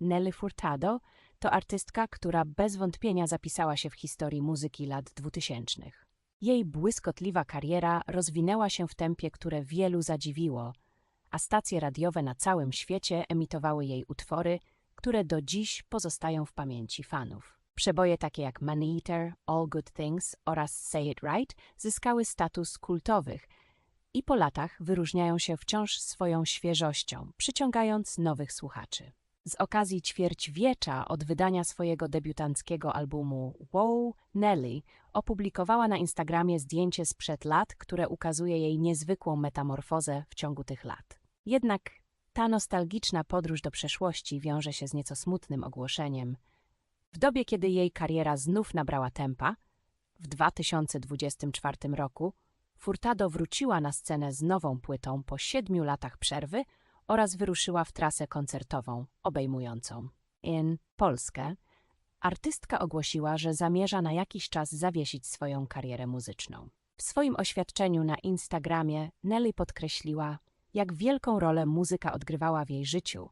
Nelly Furtado to artystka, która bez wątpienia zapisała się w historii muzyki lat 2000. Jej błyskotliwa kariera rozwinęła się w tempie, które wielu zadziwiło, a stacje radiowe na całym świecie emitowały jej utwory, które do dziś pozostają w pamięci fanów. Przeboje takie jak Man Eater, All Good Things oraz Say It Right zyskały status kultowych i po latach wyróżniają się wciąż swoją świeżością, przyciągając nowych słuchaczy. Z okazji ćwierćwiecza od wydania swojego debiutanckiego albumu Wow Nelly opublikowała na Instagramie zdjęcie sprzed lat, które ukazuje jej niezwykłą metamorfozę w ciągu tych lat. Jednak ta nostalgiczna podróż do przeszłości wiąże się z nieco smutnym ogłoszeniem. W dobie, kiedy jej kariera znów nabrała tempa, w 2024 roku Furtado wróciła na scenę z nową płytą po siedmiu latach przerwy oraz wyruszyła w trasę koncertową obejmującą in Polskę. Artystka ogłosiła, że zamierza na jakiś czas zawiesić swoją karierę muzyczną. W swoim oświadczeniu na Instagramie Nelly podkreśliła, jak wielką rolę muzyka odgrywała w jej życiu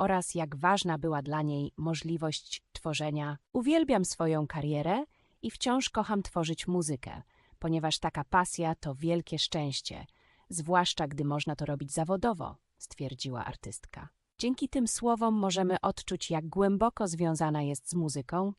oraz jak ważna była dla niej możliwość tworzenia. Uwielbiam swoją karierę i wciąż kocham tworzyć muzykę, ponieważ taka pasja to wielkie szczęście, zwłaszcza gdy można to robić zawodowo, stwierdziła artystka. Dzięki tym słowom możemy odczuć, jak głęboko związana jest z muzyką,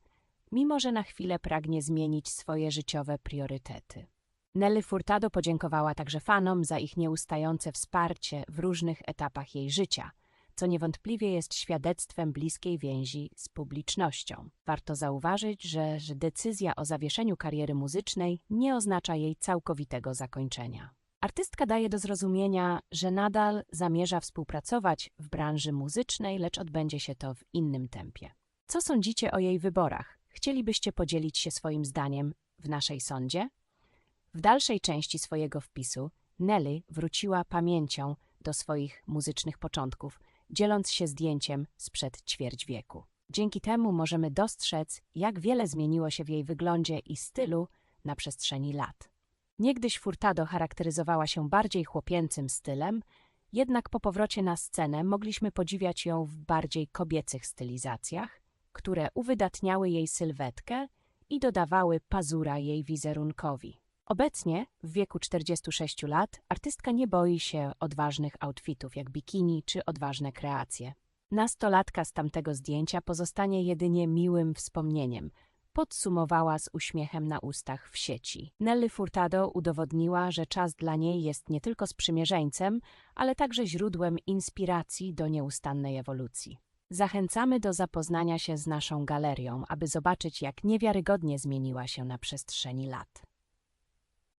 mimo że na chwilę pragnie zmienić swoje życiowe priorytety. Nelly Furtado podziękowała także fanom za ich nieustające wsparcie w różnych etapach jej życia, co niewątpliwie jest świadectwem bliskiej więzi z publicznością. Warto zauważyć, że, że decyzja o zawieszeniu kariery muzycznej nie oznacza jej całkowitego zakończenia. Artystka daje do zrozumienia, że nadal zamierza współpracować w branży muzycznej, lecz odbędzie się to w innym tempie. Co sądzicie o jej wyborach? Chcielibyście podzielić się swoim zdaniem w naszej sądzie? W dalszej części swojego wpisu Nelly wróciła pamięcią do swoich muzycznych początków, dzieląc się zdjęciem sprzed ćwierć wieku. Dzięki temu możemy dostrzec, jak wiele zmieniło się w jej wyglądzie i stylu na przestrzeni lat. Niegdyś Furtado charakteryzowała się bardziej chłopięcym stylem, jednak po powrocie na scenę mogliśmy podziwiać ją w bardziej kobiecych stylizacjach, które uwydatniały jej sylwetkę i dodawały pazura jej wizerunkowi. Obecnie, w wieku 46 lat, artystka nie boi się odważnych outfitów jak bikini czy odważne kreacje. Nastolatka z tamtego zdjęcia pozostanie jedynie miłym wspomnieniem, podsumowała z uśmiechem na ustach w sieci. Nelly Furtado udowodniła, że czas dla niej jest nie tylko sprzymierzeńcem, ale także źródłem inspiracji do nieustannej ewolucji. Zachęcamy do zapoznania się z naszą galerią, aby zobaczyć, jak niewiarygodnie zmieniła się na przestrzeni lat.